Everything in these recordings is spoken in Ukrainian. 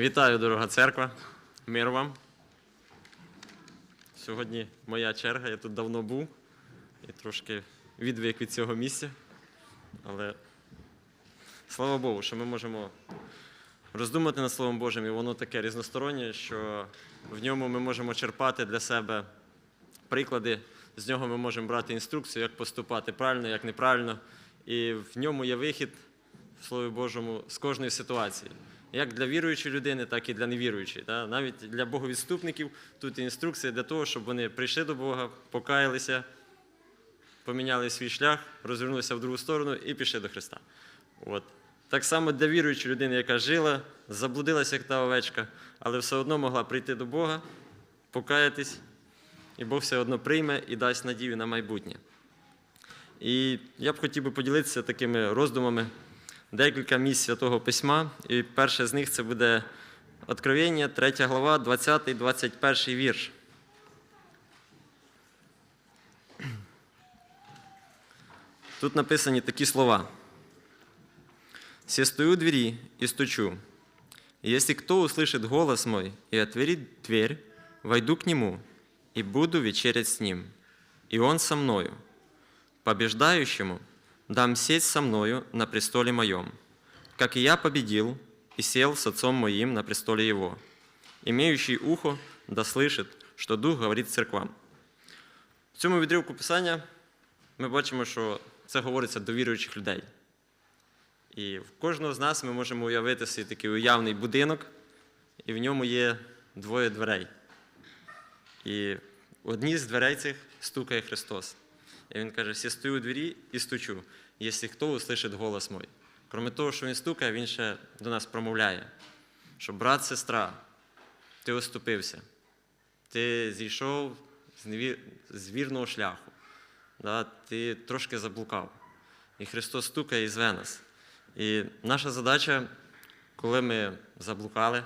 Вітаю, дорога церква. Мир вам. Сьогодні моя черга, я тут давно був і трошки відвик від цього місця. Але слава Богу, що ми можемо роздумати над Словом Божим, і воно таке різностороннє, що в ньому ми можемо черпати для себе приклади, з нього ми можемо брати інструкцію, як поступати правильно, як неправильно. І в ньому є вихід, в Слові Божому, з кожної ситуації. Як для віруючої людини, так і для невіруючої. Навіть для боговідступників тут інструкція для того, щоб вони прийшли до Бога, покаялися, поміняли свій шлях, розвернулися в другу сторону і пішли до Христа. От. Так само для віруючої людини, яка жила, заблудилася, як та овечка, але все одно могла прийти до Бога, покаятись, і Бог все одно прийме і дасть надію на майбутнє. І я б хотів би поділитися такими роздумами декілька місць Святого Письма. І перше з них це буде Откровення, 3 глава, 20-21 вірш. Тут написані такі слова. «Се стою у двери и стучу. И если кто услышит голос мой и отворит дверь, войду к нему и буду вечерять с ним, и он со мною. Побеждающему дам сесть со мною на престоле моем, как и я победил и сел с отцом моим на престоле его. Имеющий ухо да слышит, що Дух говорить церквам. В цьому відривку Писання ми бачимо, що це говориться до віруючих людей. І в кожного з нас ми можемо уявити собі такий уявний будинок, і в ньому є двоє дверей. І в одній з дверей цих стукає Христос. І Він каже: «Сі стою у двері і стучу, якщо хто услышить голос мой. Кроме того, що він стукає, він ще до нас промовляє, що брат, сестра, ти оступився, ти зійшов з, вірного шляху, да? ти трошки заблукав. І Христос стукає і зве нас. І наша задача, коли ми заблукали,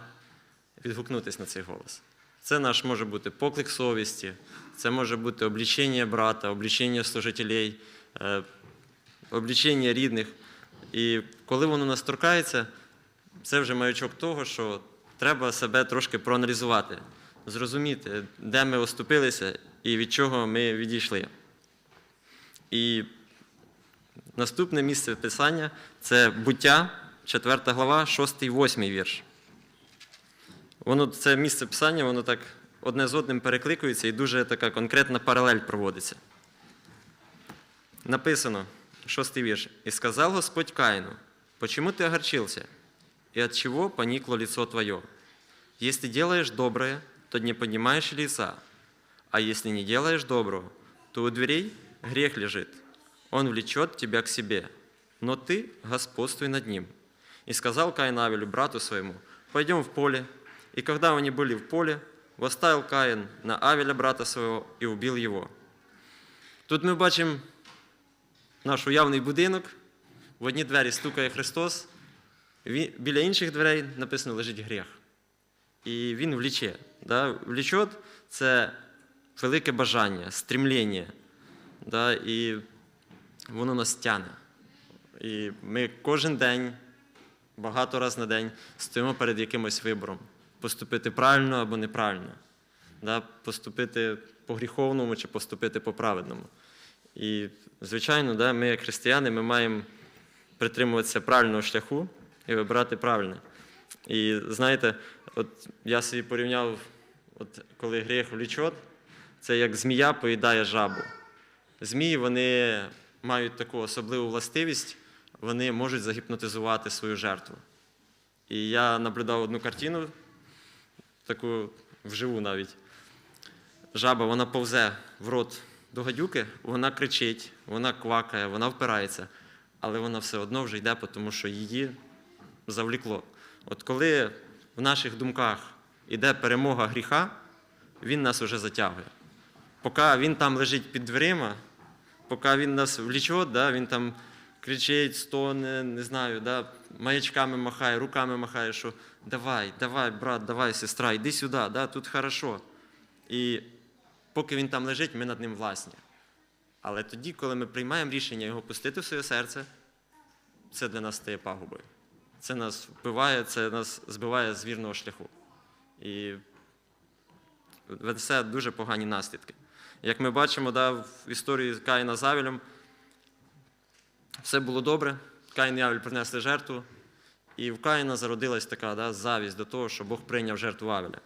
відгукнутися на цей голос. Це наш може бути поклик совісті, це може бути облічення брата, облічення служителей, е, облічення рідних. І коли воно нас торкається, це вже маячок того, що треба себе трошки проаналізувати, зрозуміти, де ми оступилися і від чого ми відійшли. І наступне місце писання це буття, 4 глава, 6 8 вірш. Воно це місце писання, воно так одне з одним перекликується і дуже така конкретна паралель проводиться. Написано, шостий вірш. «И сказал Господь Каину, почему ты огорчился, и от чего поникло лицо твое? Если делаешь доброе, то не поднимаешь лица, а если не делаешь доброго, то у дверей грех лежит. Он влечет тебя к себе, но ты господствуй над ним. И сказал Каин Авелю, брату своему, пойдем в поле. И когда они были в поле, восставил Каин на Авеля, брата своего, и убил его. Тут ми бачимо наш уявний будинок, в одні двері стукає Христос, біля інших дверей написано лежить гріх. І він вліче. Да? Влічот це велике бажання, стремління. Да? І воно нас тяне. І ми кожен день, багато разів на день, стоїмо перед якимось вибором. Поступити правильно або неправильно. Да? Поступити по гріховному чи поступити по праведному. І, звичайно, да, ми, як християни, ми маємо притримуватися правильного шляху і вибирати правильне. І знаєте, от я собі порівняв, от коли гріх влічот, це як змія поїдає жабу. Змії вони мають таку особливу властивість, вони можуть загіпнотизувати свою жертву. І я наблюдав одну картину, таку вживу навіть. Жаба вона повзе в рот до гадюки, вона кричить, вона квакає, вона впирається, але вона все одно вже йде, тому що її завлікло. От коли в наших думках іде перемога гріха, він нас уже затягує. Поки він там лежить під дверима, поки він нас вліче, да, він там кричить, стоне, не знаю, да, маячками махає, руками махає, що давай, давай, брат, давай, сестра, йди сюди, да, тут хорошо. І поки він там лежить, ми над ним власні. Але тоді, коли ми приймаємо рішення його пустити в своє серце, це для нас стає пагубою. це нас вбиває, це нас збиває з вірного шляху. І це дуже погані наслідки. Як ми бачимо да, в історії Каїна з Авелем, все було добре. Каїн і Авель принесли жертву, і в Каїна зародилась така да, завість до того, що Бог прийняв жертву Авеля.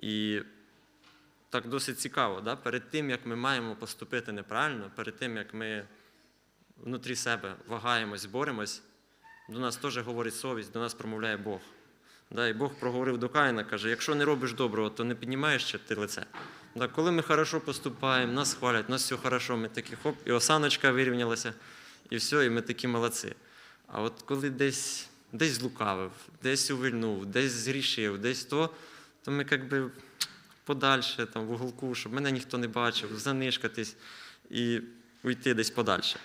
І так досить цікаво, да? перед тим, як ми маємо поступити неправильно, перед тим, як ми внутрі себе вагаємось, боремось, до нас теж говорить совість, до нас промовляє Бог. Да, і Бог проговорив до Каїна, каже: якщо не робиш доброго, то не піднімаєш ще ти лице. Да, коли ми хорошо поступаємо, нас хвалять, нас все хорошо, ми такі хоп, і осаночка вирівнялася, і все, і ми такі молодці. А от коли десь, десь злукавив, десь увильнув, десь зрішив, десь то, то ми якби подальше, там, в уголку, щоб мене ніхто не бачив, занишкатись і уйти десь подальше.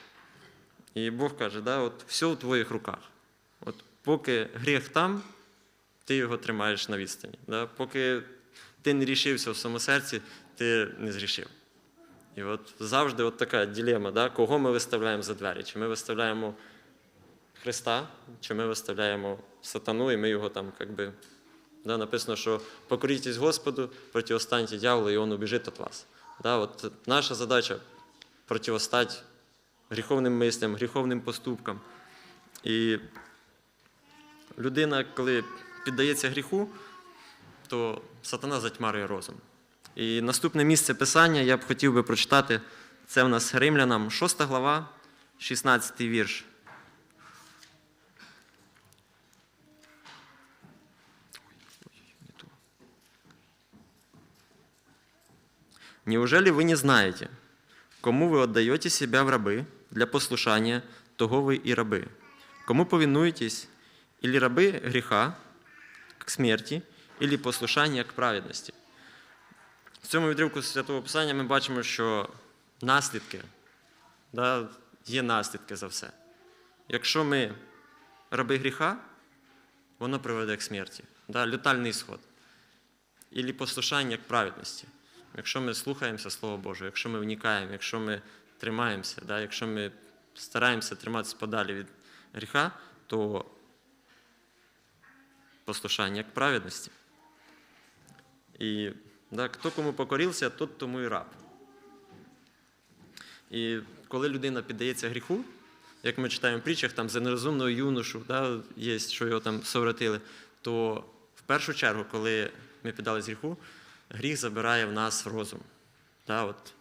І Бог каже, да, от все у твоїх руках. От поки гріх там, ти його тримаєш на відстані. Да? Поки ти не рішився в своєму серці, ти не зрішив. І от завжди от така ділема, да? кого ми виставляємо за двері? Чи ми виставляємо Христа, чи ми виставляємо сатану, і ми його там, як би, да? написано, що покорітесь Господу, протиостаньте дьяволу, і він убіжить від вас. Да? От наша задача противостати гріховним мислям, гріховним поступкам. І людина, коли піддається гріху, то сатана затьмарює розум. І наступне місце писання я б хотів би прочитати. Це в нас Римлянам, 6 глава, 16 вірш. Неужели вы не знаете, кому вы отдаете себя в рабы для послушания, того вы и рабы? Кому повинуетесь, или рабы греха к смерті, или послушання к праведності? В цьому відривку Святого Писання ми бачимо, що наслідки, да, є наслідки за все. Якщо ми раби гріха, воно приведе к смерті, да, летальний ісход. Ілі послушання к праведності. Якщо ми слухаємося Слова Божого, якщо ми вникаємо, якщо ми тримаємося, да, якщо ми стараємося триматися подалі від гріха, то послушання к праведності. І да, хто кому покорився, тот тому і раб. І коли людина піддається гріху, як ми читаємо в притчах, там за нерозумного юношу да, є, що його там совратили, то в першу чергу, коли ми піддались гріху, гріх забирає в нас розум. Да, от,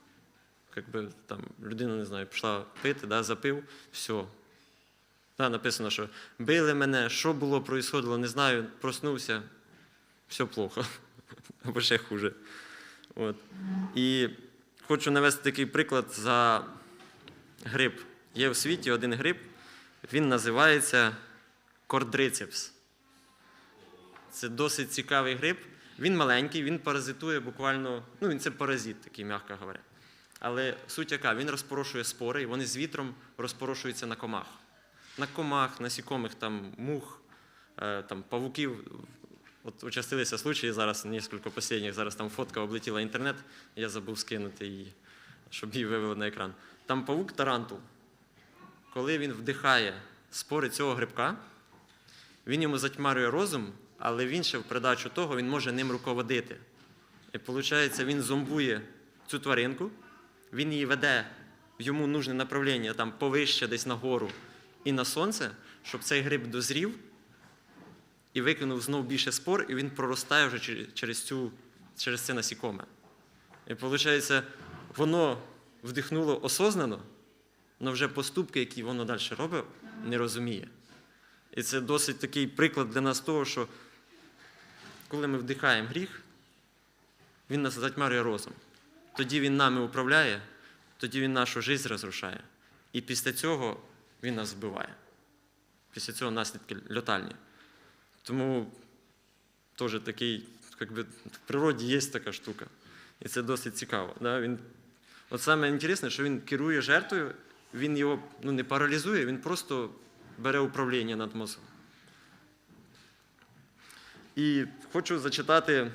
якби, там, людина, не знаю, пішла пити, да, запив, все. Да, написано, що били мене, що було, происходило, не знаю, проснувся, все плохо. Або ще хуже. От. І хочу навести такий приклад за гриб. Є в світі один гриб, він називається кордрицепс. Це досить цікавий гриб. Він маленький, він паразитує буквально, ну він це паразит, такий, м'яко говоря. Але суть яка, він розпорошує спори, і вони з вітром розпорошуються на комах. На комах, насікомих, там, мух, е, там, павуків. От участилися случаї зараз, кілька останніх, зараз там фотка облетіла інтернет, я забув скинути її, щоб її вивели на екран. Там павук тарантул. Коли він вдихає спори цього грибка, він йому затьмарює розум, але він ще в придачу того він може ним руководити. І виходить, він зомбує цю тваринку, він її веде в йому нужне направлення, там повище, десь нагору і на сонце, щоб цей гриб дозрів і викинув знов більше спор, і він проростає вже через- цю, через це насікоме. І виходить, воно вдихнуло осознано, але вже поступки, які воно далі робить, не розуміє. І це досить такий приклад для нас того, що коли ми вдихаємо гріх, він нас затьмарює розум. Тоді він нами управляє, тоді він нашу життя розрушає. І після цього він нас вбиває. Після цього наслідки льотальні. Тому теж такий, як би, в природі є така штука. І це досить цікаво. Да? Він, от саме інтересне, що він керує жертвою, він його ну, не паралізує, він просто бере управління над мозком. І хочу зачитати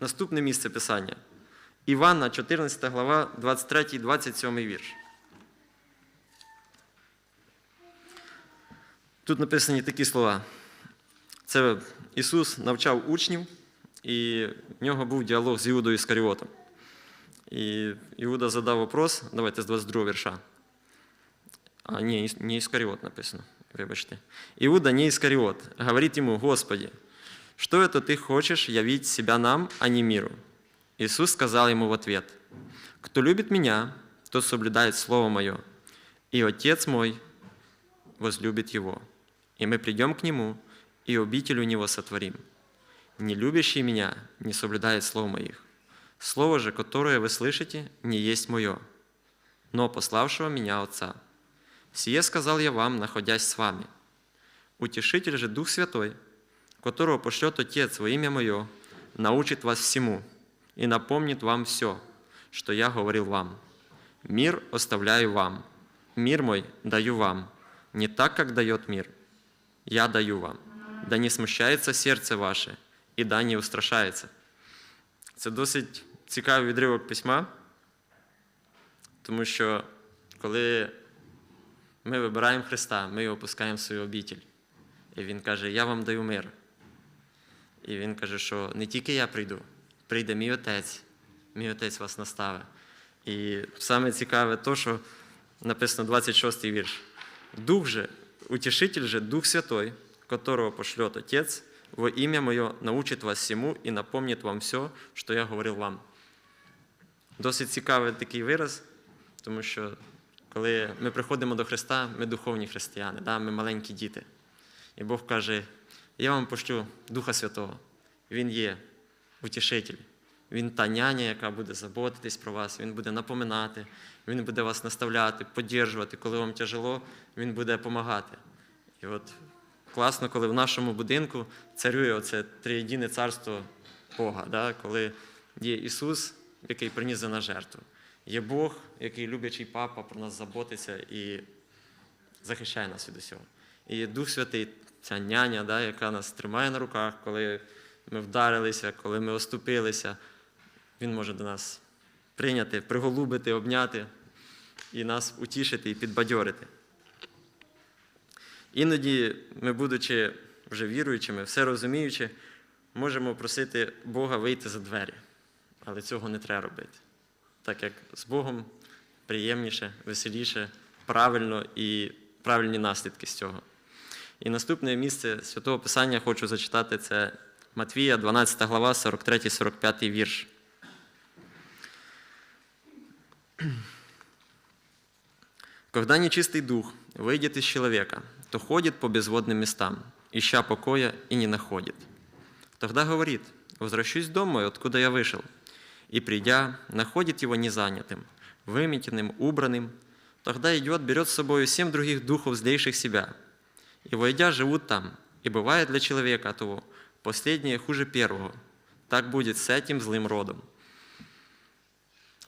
наступне місце Писання. Івана, 14 глава, 23, 27 вірш. Тут написані такі слова. Це Ісус навчав учнів, і в нього був діалог з Іудою Іскаріотом. І Іуда задав вопрос, давайте з 22 вірша. А, ні, Іс- не Искариот написано, вибачте. Иуда не Искариот, говорит ему, Господи, что это ты хочешь явить себя нам, а не миру? Иисус сказал ему в ответ, кто любит меня, тот соблюдает Слово Мое, и Отец мой возлюбит его, и мы придем к нему, и обитель у него сотворим. Не любящий меня не соблюдает Слов Моих. Слово же, которое вы слышите, не есть Мое, но пославшего меня Отца. Сие сказал я вам, находясь с вами. Утешитель же Дух Святой, которого пошлет Отец во имя Мое, научит вас всему и напомнит вам все, что я говорил вам. Мир оставляю вам, мир мой даю вам, не так, как дает мир. Я даю вам. Да не смущається серце ваше, і да не устрашається. Це досить цікавий відривок письма, тому що коли ми вибираємо Христа, ми його пускаємо в свою обітель. І Він каже, я вам даю мир. І Він каже, що не тільки я прийду, прийде мій Отець, мій Отець вас наставить. І саме цікаве то, що написано 26 вірш. Дух же, утешитель же, Дух Святой, которого пошлет Отец, во имя Мое научит вас всему и напомнит вам все, що я говорив вам. Досить цікавий такий вираз, тому що коли ми приходимо до Христа, ми духовні християни, да? ми маленькі діти. І Бог каже: я вам пошлю Духа Святого. Він є утішитель. Він та няня, яка буде заботитись про вас, він буде напоминати, він буде вас наставляти, підтримувати. Коли вам тяжело, він буде допомагати. І от класно, коли в нашому будинку царює оце триєдине царство Бога, да? коли є Ісус, який приніс за нас жертву. Є Бог, який люблячий папа про нас заботиться і захищає нас від усього. І є Дух Святий, ця няня, да, яка нас тримає на руках, коли ми вдарилися, коли ми оступилися. Він може до нас прийняти, приголубити, обняти і нас утішити і підбадьорити. Іноді ми, будучи вже віруючими, все розуміючи, можемо просити Бога вийти за двері, але цього не треба робити. Так як з Богом приємніше, веселіше, правильно і правильні наслідки з цього. І наступне місце Святого Писання хочу зачитати це Матвія, 12 глава, 43-45 вірш. Когда нечистый дух выйдет из человека, то ходит по безводным местам, ища покоя и не находит. Тогда говорит, возвращусь домой, откуда я вышел. И придя, находит его незанятым, выметенным, убранным. Тогда идет, берет с собой семь других духов, злейших себя. И, войдя, живут там. И бывает для человека того, последнее хуже первого. Так будет з цим злим родом.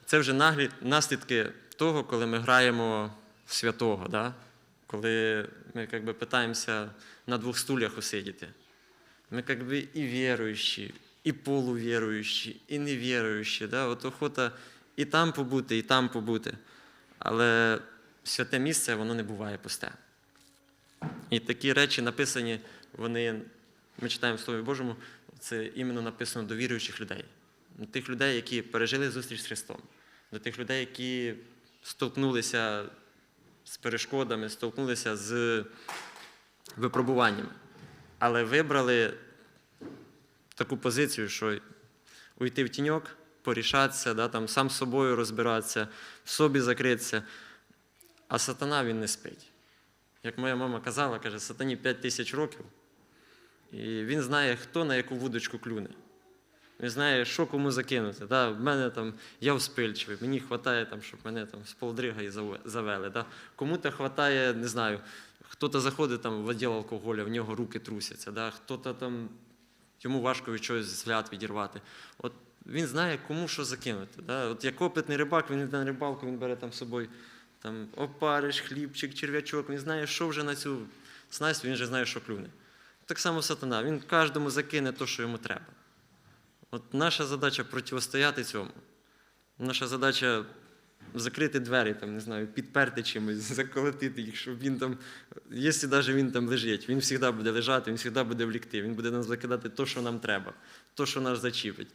Це вже наглі- наслідки того, коли ми граємо в святого, да? Коли ми як би, питаємося на двох стульях усидіти. Ми як би і віруючі, і полувіруючі, і невіруючі. Да? От охота і там побути, і там побути. Але святе місце воно не буває пусте. І такі речі написані, вони, ми читаємо в Слові Божому, це іменно написано до віруючих людей, до тих людей, які пережили зустріч з Христом, до тих людей, які столкнулися з перешкодами, столкнулися з випробуваннями, але вибрали таку позицію, що уйти в тіньок, порішатися, да, там, сам з собою розбиратися, в собі закритися. А сатана він не спить. Як моя мама казала, каже, сатані 5 тисяч років, і він знає, хто на яку вудочку клюне. Він знає, що кому закинути. Да? В мене там, я вспильчивий, мені вистачає, там, щоб мене там з полдрига і завели. Да? Кому-то вистачає, не знаю, хто-то заходить там, в відділ алкоголю, в нього руки трусяться, да? хто-то там, йому важко від чогось взгляд відірвати. От він знає, кому що закинути. Да? От як опитний рибак, він йде на рибалку, він бере там з собою там, опариш, хлібчик, черв'ячок, він знає, що вже на цю снасть, він вже знає, що клюне. Так само сатана, він кожному закине те, що йому треба. От наша задача протистояти цьому. Наша задача закрити двері, там, не знаю, підперти чимось, заколотити їх, щоб він там, якщо навіть він там лежить, він завжди буде лежати, він завжди буде влікти, він буде нам закидати те, що нам треба, те, що нас зачіпить.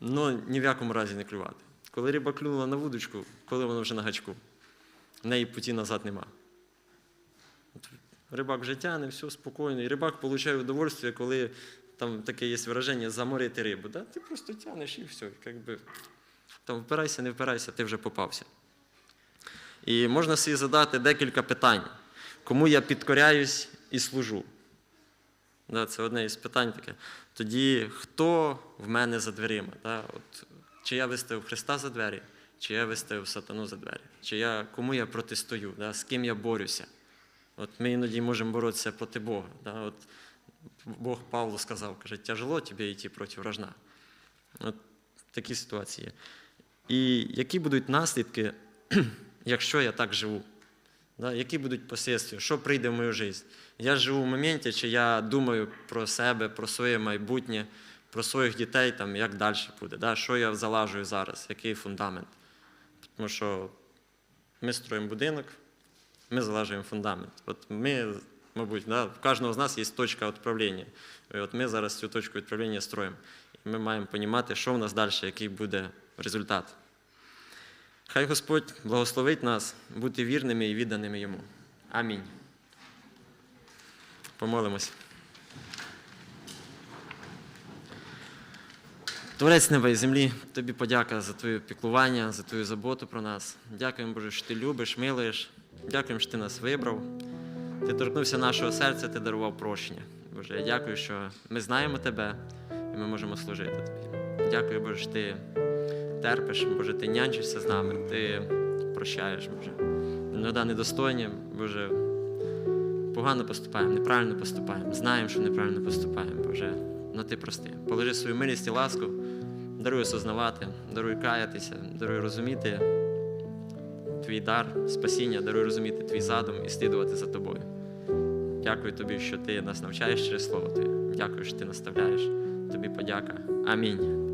Ну, ні в якому разі не клювати. Коли риба клюнула на вудочку, коли вона вже на гачку, в неї путі назад нема. Рибак вже тяне, все спокійно. І рибак отримує удовольствие, коли там таке є вираження заморити рибу. Да? Ти просто тянеш і все. Як би, там впирайся, не впирайся, ти вже попався. І можна собі задати декілька питань. Кому я підкоряюсь і служу? Да, це одне із питань таке. Тоді хто в мене за дверима? Да? От, чи я виставив Христа за двері, чи я виставив сатану за двері? Чи я, кому я протистою, да? з ким я борюся? От ми іноді можемо боротися проти Бога. Да? От Бог Павлу сказав, каже, тяжело тобі йти проти вражна. От такі ситуації. І які будуть наслідки, якщо я так живу? Да? Які будуть послідствия? Що прийде в мою життя? Я живу в моменті, чи я думаю про себе, про своє майбутнє, про своїх дітей, там, як далі буде, да? що я залажую зараз, який фундамент. Тому що ми строїмо будинок, ми залажуємо фундамент. От ми, мабуть, да, в кожного з нас є точка відправлення. І от ми зараз цю точку відправлення строїмо. І ми маємо розуміти, що в нас далі, який буде результат. Хай Господь благословить нас бути вірними і відданими Йому. Амінь. Помолимось. Творець неба і землі, тобі подяка за твоє піклування, за твою заботу про нас. Дякуємо, Боже, що ти любиш, милуєш. Дякуємо, що ти нас вибрав. Ти торкнувся нашого серця, ти дарував прощення. Боже, я дякую, що ми знаємо тебе і ми можемо служити тобі. Дякую, Боже, що ти терпиш, Боже, ти нянчишся з нами, ти прощаєш, Боже. Іноді недостойні, Боже, погано поступаємо, неправильно поступаємо, знаємо, що неправильно поступаємо, Боже. Ну ти прости. Положи свою милість і ласку, даруй осознавати, даруй каятися, даруй розуміти твій дар, спасіння, даруй розуміти твій задум і слідувати за тобою. Дякую тобі, що ти нас навчаєш через слово Твоє. Дякую, що ти наставляєш. Тобі подяка. Амінь.